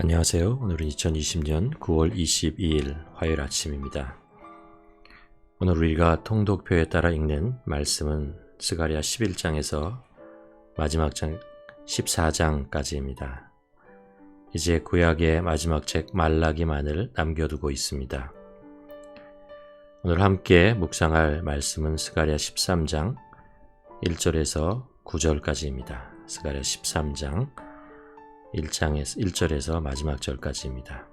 안녕하세요. 오늘은 2020년 9월 22일 화요일 아침입니다. 오늘 우리가 통독표에 따라 읽는 말씀은 스가리아 11장에서 마지막 장 14장까지입니다. 이제 구약의 마지막 책 말라기만을 남겨두고 있습니다. 오늘 함께 묵상할 말씀은 스가리아 13장 1절에서 9절까지입니다. 스가리아 13장 1장에서 1절에서 마지막 절까지입니다.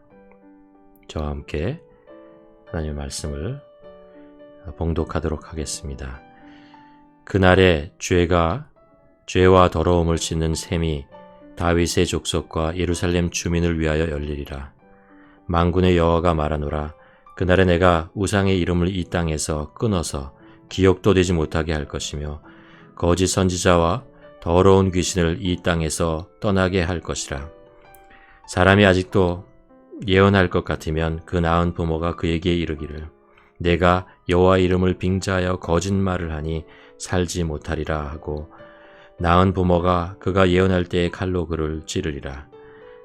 저와 함께 하나님의 말씀을 봉독하도록 하겠습니다. 그날에 죄가 죄와 더러움을 씻는 셈이 다윗의 족속과 예루살렘 주민을 위하여 열리리라. 망군의 여호와가 말하노라. 그날에 내가 우상의 이름을 이 땅에서 끊어서 기억도 되지 못하게 할 것이며 거짓 선지자와 더러운 귀신을 이 땅에서 떠나게 할 것이라. 사람이 아직도 예언할 것 같으면 그 나은 부모가 그에게 이르기를 내가 여호와 이름을 빙자하여 거짓말을 하니 살지 못하리라 하고 나은 부모가 그가 예언할 때에 칼로 그를 찌르리라.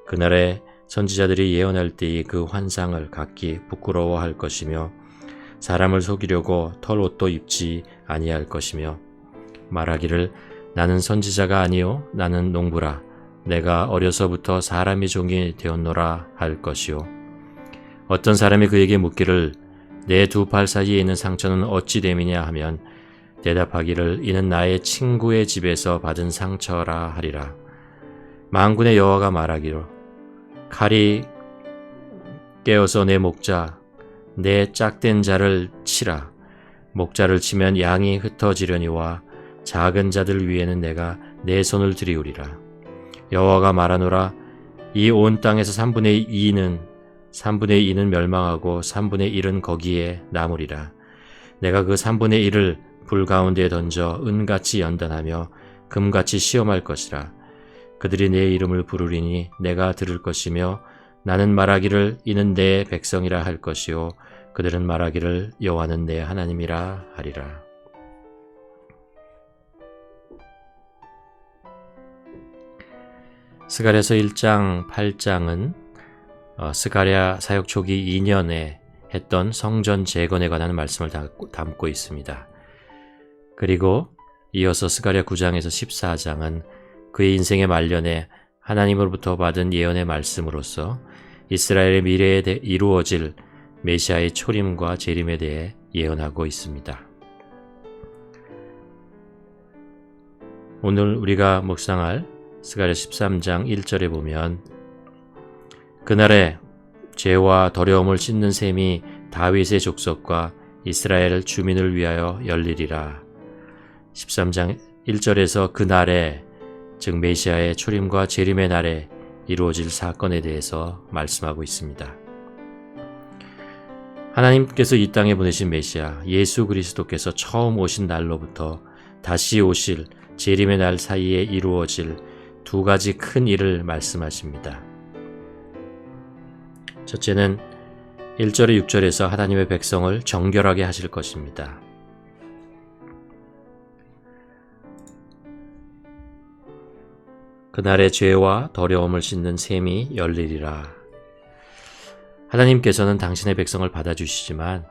그날에 선지자들이 예언할 때의 그 환상을 각기 부끄러워할 것이며 사람을 속이려고 털 옷도 입지 아니할 것이며 말하기를 나는 선지자가 아니요 나는 농부라. 내가 어려서부터 사람의 종이 되었노라 할 것이요. 어떤 사람이 그에게 묻기를 내 두 팔 사이에 있는 상처는 어찌 됨이냐 하면 대답하기를 이는 나의 친구의 집에서 받은 상처라 하리라. 망군의 여호와가 말하기로 칼이 깨어서 내 목자 내 짝된 자를 치라. 목자를 치면 양이 흩어지려니와 작은 자들 위에는 내가 내 손을 들이우리라. 여호와가 말하노라 이 온 땅에서 3분의 2는 3분의 2는 멸망하고 3분의 1은 거기에 남으리라. 내가 그 3분의 1을 불 가운데 던져 은같이 연단하며 금같이 시험할 것이라. 그들이 내 이름을 부르리니 내가 들을 것이며 나는 말하기를 이는 내 백성이라 할 것이요 그들은 말하기를 여호와는 내 하나님이라 하리라. 스가랴서 1장 8장은 어, 스가랴 사역 초기 2년에 했던 성전 재건에 관한 말씀을 담고 있습니다. 그리고 이어서 스가랴 9장에서 14장은 그의 인생의 말년에 하나님으로부터 받은 예언의 말씀으로서 이스라엘의 미래에 이루어질 메시아의 초림과 재림에 대해 예언하고 있습니다. 오늘 우리가 묵상할 스가랴 13장 1절에 보면 그날에 죄와 더러움을 씻는 셈이 다윗의 족속과 이스라엘 주민을 위하여 열리리라. 13장 1절에서 그날에 즉 메시아의 초림과 재림의 날에 이루어질 사건에 대해서 말씀하고 있습니다. 하나님께서 이 땅에 보내신 메시아 예수 그리스도께서 처음 오신 날로부터 다시 오실 재림의 날 사이에 이루어질 두 가지 큰 일을 말씀하십니다. 첫째는 1절에 6절에서 하나님의 백성을 정결하게 하실 것입니다. 그날의 죄와 더러움을 씻는 셈이 열리리라. 하나님께서는 당신의 백성을 받아주시지만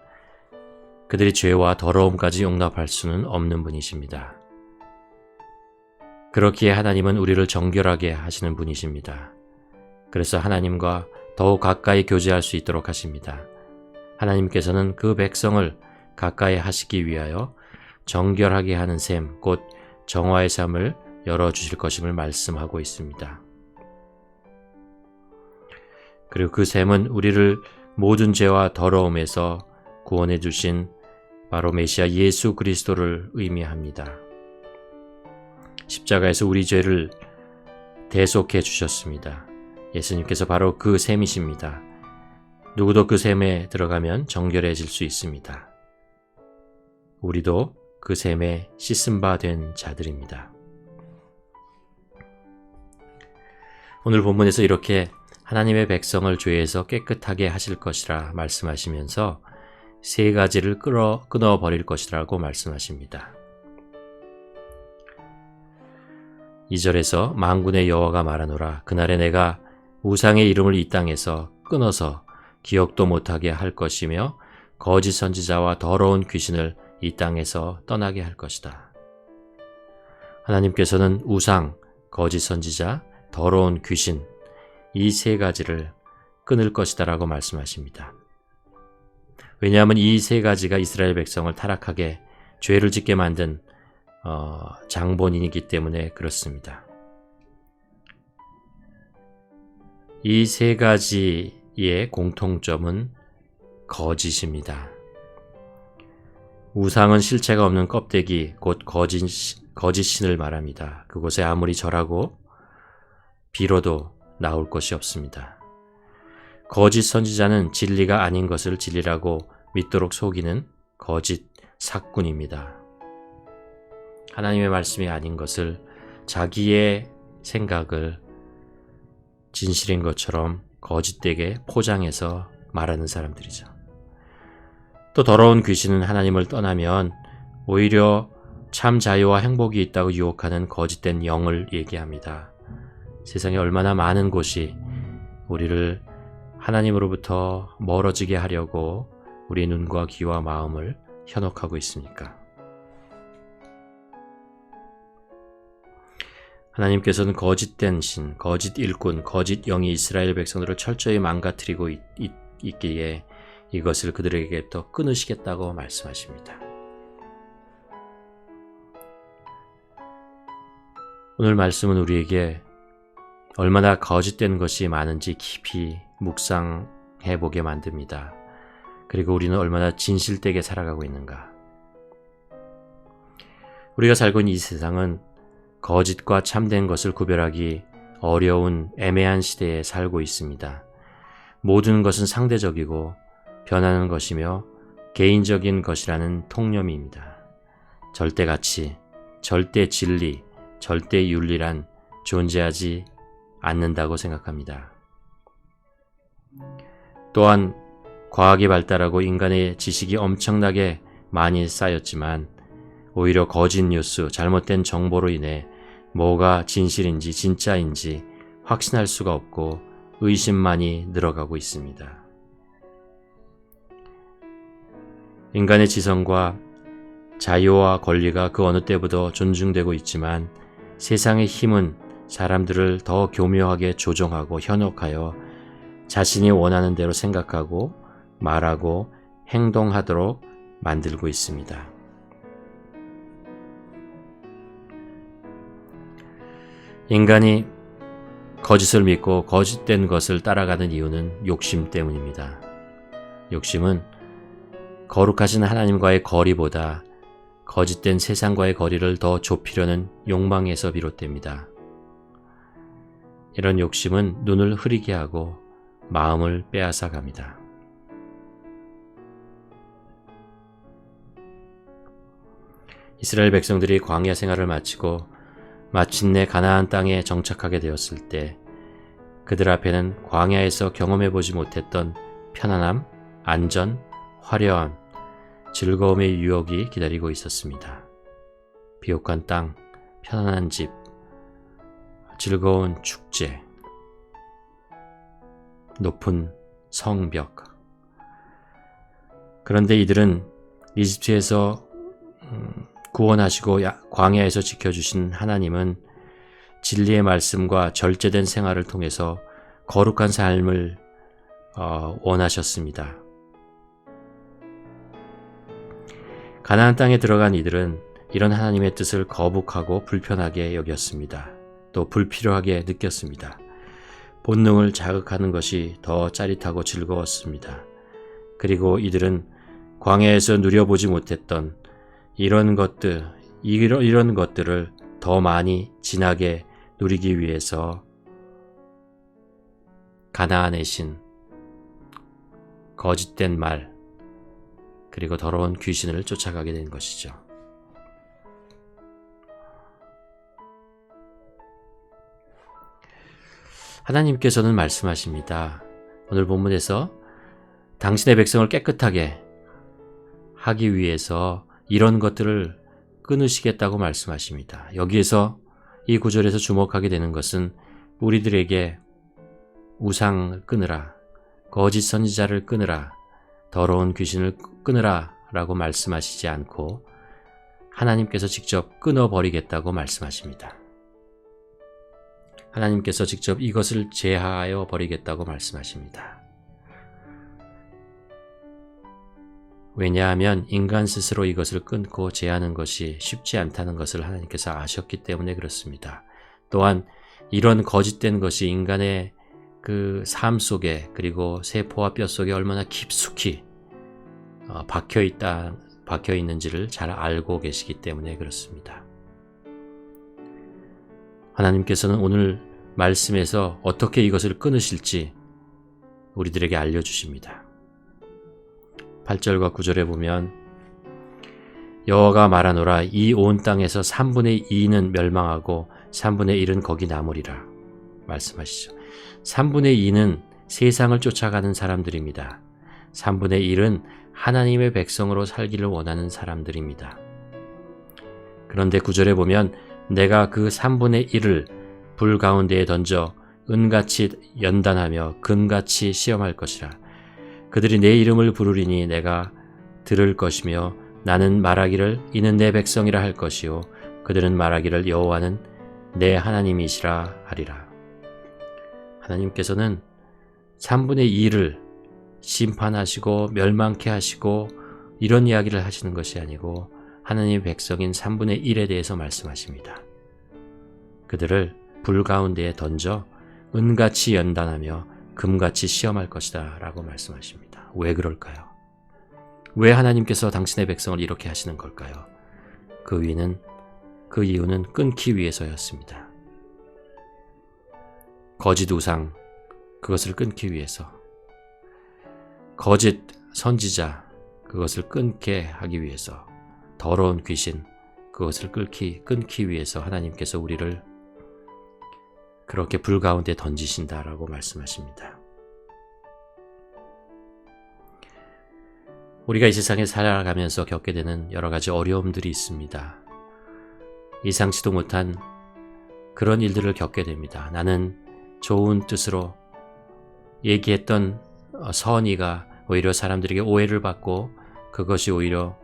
그들이 죄와 더러움까지 용납할 수는 없는 분이십니다. 그렇기에 하나님은 우리를 정결하게 하시는 분이십니다. 그래서 하나님과 더욱 가까이 교제할 수 있도록 하십니다. 하나님께서는 그 백성을 가까이 하시기 위하여 정결하게 하는 셈, 곧 정화의 삶을 열어주실 것임을 말씀하고 있습니다. 그리고 그 셈은 우리를 모든 죄와 더러움에서 구원해 주신 바로 메시아 예수 그리스도를 의미합니다. 십자가에서 우리 죄를 대속해 주셨습니다. 예수님께서 바로 그 셈이십니다. 누구도 그 셈에 들어가면 정결해질 수 있습니다. 우리도 그 셈에 씻음 바된 자들입니다. 오늘 본문에서 이렇게 하나님의 백성을 죄에서 깨끗하게 하실 것이라 말씀하시면서 세 가지를 끊어, 끊어 버릴 것이라고 말씀하십니다. 2절에서 망군의 여호와가 말하노라 그날에 내가 우상의 이름을 이 땅에서 끊어서 기억도 못하게 할 것이며 거짓 선지자와 더러운 귀신을 이 땅에서 떠나게 할 것이다. 하나님께서는 우상, 거짓 선지자, 더러운 귀신 이 세 가지를 끊을 것이다 라고 말씀하십니다. 왜냐하면 이 세 가지가 이스라엘 백성을 타락하게 죄를 짓게 만든 어, 장본인이기 때문에 그렇습니다. 이 세 가지의 공통점은 거짓입니다. 우상은 실체가 없는 껍데기, 곧 거짓, 거짓신을 말합니다. 그곳에 아무리 절하고 빌어도 나올 것이 없습니다. 거짓 선지자는 진리가 아닌 것을 진리라고 믿도록 속이는 거짓 사꾼입니다. 하나님의 말씀이 아닌 것을 자기의 생각을 진실인 것처럼 거짓되게 포장해서 말하는 사람들이죠. 또 더러운 귀신은 하나님을 떠나면 오히려 참 자유와 행복이 있다고 유혹하는 거짓된 영을 얘기합니다. 세상에 얼마나 많은 곳이 우리를 하나님으로부터 멀어지게 하려고 우리 눈과 귀와 마음을 현혹하고 있습니까? 하나님께서는 거짓된 신, 거짓 일꾼, 거짓 영이 이스라엘 백성들을 철저히 망가뜨리고 있, 있, 있기에 이것을 그들에게부터 끊으시겠다고 말씀하십니다. 오늘 말씀은 우리에게 얼마나 거짓된 것이 많은지 깊이 묵상해 보게 만듭니다. 그리고 우리는 얼마나 진실되게 살아가고 있는가. 우리가 살고 있는 이 세상은 거짓과 참된 것을 구별하기 어려운 애매한 시대에 살고 있습니다. 모든 것은 상대적이고 변하는 것이며 개인적인 것이라는 통념입니다. 절대 가치, 절대 진리, 절대 윤리란 존재하지 않는다고 생각합니다. 또한 과학이 발달하고 인간의 지식이 엄청나게 많이 쌓였지만 오히려 거짓 뉴스, 잘못된 정보로 인해 뭐가 진실인지 진짜인지 확신할 수가 없고 의심만이 늘어가고 있습니다. 인간의 지성과 자유와 권리가 그 어느 때보다 존중되고 있지만 세상의 힘은 사람들을 더 교묘하게 조종하고 현혹하여 자신이 원하는 대로 생각하고 말하고 행동하도록 만들고 있습니다. 인간이 거짓을 믿고 거짓된 것을 따라가는 이유는 욕심 때문입니다. 욕심은 거룩하신 하나님과의 거리보다 거짓된 세상과의 거리를 더 좁히려는 욕망에서 비롯됩니다. 이런 욕심은 눈을 흐리게 하고 마음을 빼앗아 갑니다. 이스라엘 백성들이 광야 생활을 마치고 마침내 가나안 땅에 정착하게 되었을 때 그들 앞에는 광야에서 경험해 보지 못했던 편안함, 안전, 화려함, 즐거움의 유혹이 기다리고 있었습니다. 비옥한 땅, 편안한 집, 즐거운 축제, 높은 성벽. 그런데 이들은 이집트에서 음, 구원하시고 광야에서 지켜주신 하나님은 진리의 말씀과 절제된 생활을 통해서 거룩한 삶을 어, 원하셨습니다. 가나안 땅에 들어간 이들은 이런 하나님의 뜻을 거북하고 불편하게 여겼습니다. 또 불필요하게 느꼈습니다. 본능을 자극하는 것이 더 짜릿하고 즐거웠습니다. 그리고 이들은 광야에서 누려보지 못했던 이런 것들, 이런, 이런 것들을 더 많이 진하게 누리기 위해서 가나안의 신, 거짓된 말, 그리고 더러운 귀신을 쫓아가게 된 것이죠. 하나님께서는 말씀하십니다. 오늘 본문에서 당신의 백성을 깨끗하게 하기 위해서 이런 것들을 끊으시겠다고 말씀하십니다. 여기에서 이 구절에서 주목하게 되는 것은 우리들에게 우상을 끊으라. 거짓 선지자를 끊으라. 더러운 귀신을 끊으라. 라고 말씀하시지 않고 하나님께서 직접 끊어버리겠다고 말씀하십니다. 하나님께서 직접 이것을 제하여 버리겠다고 말씀하십니다. 왜냐하면 인간 스스로 이것을 끊고 제하는 것이 쉽지 않다는 것을 하나님께서 아셨기 때문에 그렇습니다. 또한 이런 거짓된 것이 인간의 그 삶 속에 그리고 세포와 뼈 속에 얼마나 깊숙이 어, 박혀 있다 박혀 있는지를 잘 알고 계시기 때문에 그렇습니다. 하나님께서는 오늘 말씀에서 어떻게 이것을 끊으실지 우리들에게 알려주십니다. 8절과 9절에 보면 여호와가 말하노라 이 온 땅에서 3분의 2는 멸망하고 3분의 1은 거기 남으리라 말씀하시죠. 3분의 2는 세상을 쫓아가는 사람들입니다. 3분의 1은 하나님의 백성으로 살기를 원하는 사람들입니다. 그런데 9절에 보면 내가 그 3분의 1을 불 가운데에 던져 은같이 연단하며 금같이 시험할 것이라. 그들이 내 이름을 부르리니 내가 들을 것이며 나는 말하기를 이는 내 백성이라 할 것이요 그들은 말하기를 여호와는 내 하나님이시라 하리라. 하나님께서는 3분의 2를 심판하시고 멸망케 하시고 이런 이야기를 하시는 것이 아니고 하나님의 백성인 3분의 1에 대해서 말씀하십니다. 그들을 불 가운데에 던져 은같이 연단하며 금같이 시험할 것이다 라고 말씀하십니다. 왜 그럴까요? 왜 하나님께서 당신의 백성을 이렇게 하시는 걸까요? 그 위는 그 이유는 끊기 위해서였습니다. 거짓 우상 그것을 끊기 위해서 거짓 선지자 그것을 끊게 하기 위해서 더러운 귀신 그것을 끊기 끊기 위해서 하나님께서 우리를 그렇게 불 가운데 던지신다라고 말씀하십니다. 우리가 이 세상에 살아가면서 겪게 되는 여러 가지 어려움들이 있습니다. 이상치도 못한 그런 일들을 겪게 됩니다. 나는 좋은 뜻으로 얘기했던 선의가 오히려 사람들에게 오해를 받고 그것이 오히려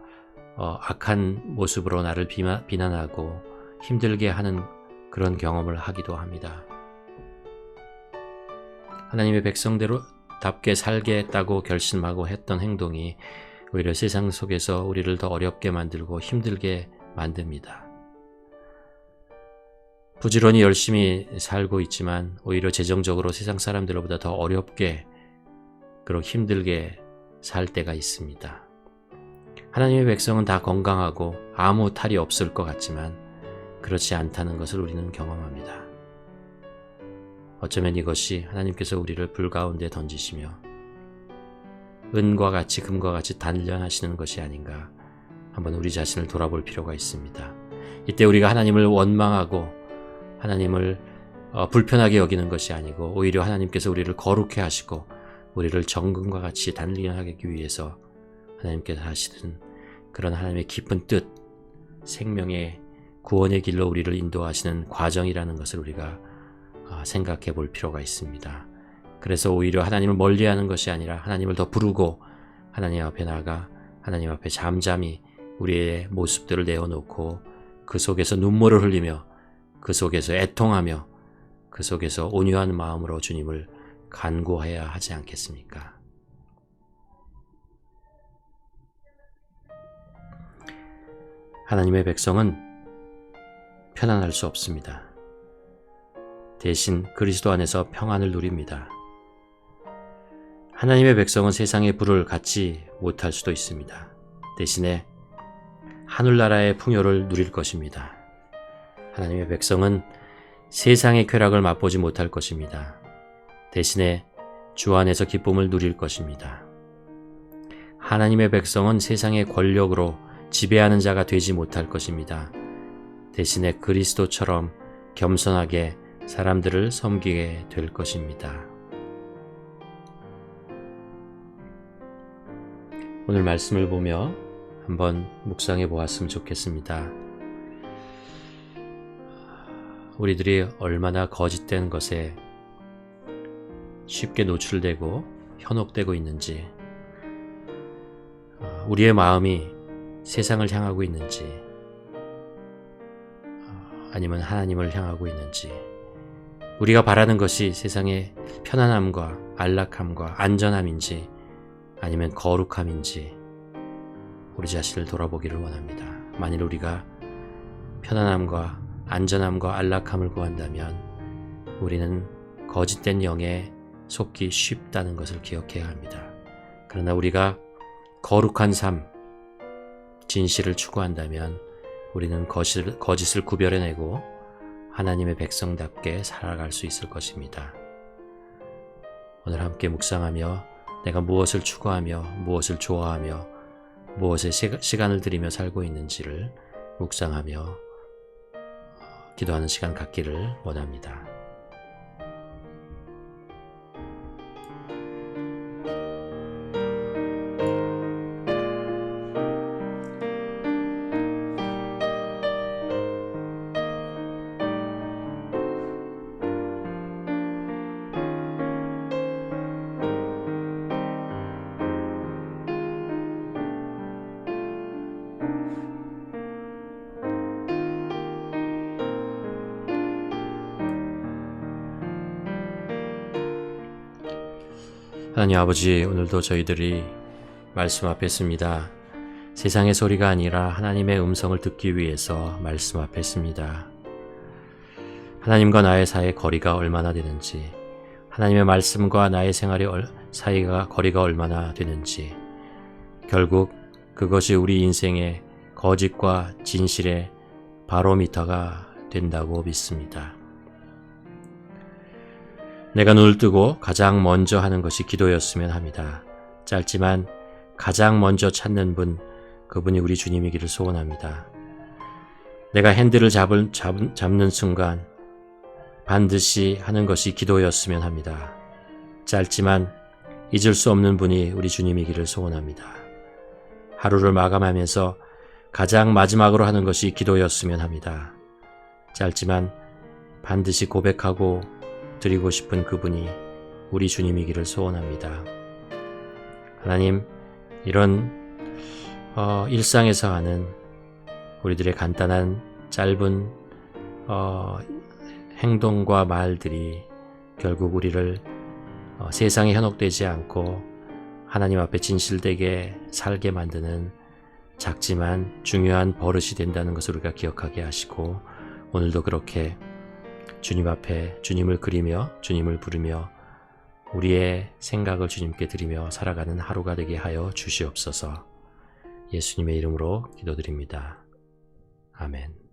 어, 악한 모습으로 나를 비난하고 힘들게 하는 그런 경험을 하기도 합니다. 하나님의 백성대로 답게 살겠다고 결심하고 했던 행동이 오히려 세상 속에서 우리를 더 어렵게 만들고 힘들게 만듭니다. 부지런히 열심히 살고 있지만 오히려 재정적으로 세상 사람들보다 더 어렵게 그렇 힘들게 살 때가 있습니다. 하나님의 백성은 다 건강하고 아무 탈이 없을 것 같지만 그렇지 않다는 것을 우리는 경험합니다. 어쩌면 이것이 하나님께서 우리를 불 가운데 던지시며 은과 같이 금과 같이 단련하시는 것이 아닌가 한번 우리 자신을 돌아볼 필요가 있습니다. 이때 우리가 하나님을 원망하고 하나님을 어, 불편하게 여기는 것이 아니고 오히려 하나님께서 우리를 거룩해 하시고 우리를 정금과 같이 단련하기 위해서 하나님께서 하시는 그런 하나님의 깊은 뜻, 생명의 구원의 길로 우리를 인도하시는 과정이라는 것을 우리가 아, 생각해 볼 필요가 있습니다. 그래서 오히려 하나님을 멀리하는 것이 아니라 하나님을 더 부르고 하나님 앞에 나가 하나님 앞에 잠잠히 우리의 모습들을 내어놓고 그 속에서 눈물을 흘리며 그 속에서 애통하며 그 속에서 온유한 마음으로 주님을 간구해야 하지 않겠습니까? 하나님의 백성은 편안할 수 없습니다. 대신 그리스도 안에서 평안을 누립니다. 하나님의 백성은 세상의 불을 갖지 못할 수도 있습니다. 대신에 하늘나라의 풍요를 누릴 것입니다. 하나님의 백성은 세상의 쾌락을 맛보지 못할 것입니다. 대신에 주 안에서 기쁨을 누릴 것입니다. 하나님의 백성은 세상의 권력으로 지배하는 자가 되지 못할 것입니다. 대신에 그리스도처럼 겸손하게 사람들을 섬기게 될 것입니다. 오늘 말씀을 보며 한번 묵상해 보았으면 좋겠습니다. 우리들이 얼마나 거짓된 것에 쉽게 노출되고 현혹되고 있는지, 어, 우리의 마음이 세상을 향하고 있는지, 어, 아니면 하나님을 향하고 있는지, 우리가 바라는 것이 세상의 편안함과 안락함과 안전함인지, 아니면 거룩함인지, 우리 자신을 돌아보기를 원합니다. 만일 우리가 편안함과 안전함과 안락함을 구한다면 우리는 거짓된 영에 속기 쉽다는 것을 기억해야 합니다. 그러나 우리가 거룩한 삶, 진실을 추구한다면 우리는 거짓을, 거짓을 구별해내고 하나님의 백성답게 살아갈 수 있을 것입니다. 오늘 함께 묵상하며 내가 무엇을 추구하며 무엇을 좋아하며 무엇에 시간을 들이며 살고 있는지를 묵상하며 기도하는 시간 갖기를 원합니다. 하나님 아버지, 오늘도 저희들이 말씀 앞에 있습니다. 세상의 소리가 아니라 하나님의 음성을 듣기 위해서 말씀 앞에 있습니다. 하나님과 나의 사이의 거리가 얼마나 되는지, 하나님의 말씀과 나의 생활의 사이가 거리가 얼마나 되는지, 결국 그것이 우리 인생의 거짓과 진실의 바로미터가 된다고 믿습니다. 내가 눈을 뜨고 가장 먼저 하는 것이 기도였으면 합니다. 짧지만 가장 먼저 찾는 분, 그분이 우리 주님이기를 소원합니다. 내가 핸들을 잡은, 잡, 잡는 순간 반드시 하는 것이 기도였으면 합니다. 짧지만 잊을 수 없는 분이 우리 주님이기를 소원합니다. 하루를 마감하면서 가장 마지막으로 하는 것이 기도였으면 합니다. 짧지만 반드시 고백하고 드리고 싶은 그분이 우리 주님이기를 소원합니다. 하나님, 이런 어, 일상에서 하는 우리들의 간단한 짧은 어, 행동과 말들이 결국 우리를 어, 세상에 현혹되지 않고 하나님 앞에 진실되게 살게 만드는 작지만 중요한 버릇이 된다는 것을 우리가 기억하게 하시고 오늘도 그렇게 주님 앞에 주님을 그리며 주님을 부르며 우리의 생각을 주님께 드리며 살아가는 하루가 되게 하여 주시옵소서 예수님의 이름으로 기도드립니다. 아멘.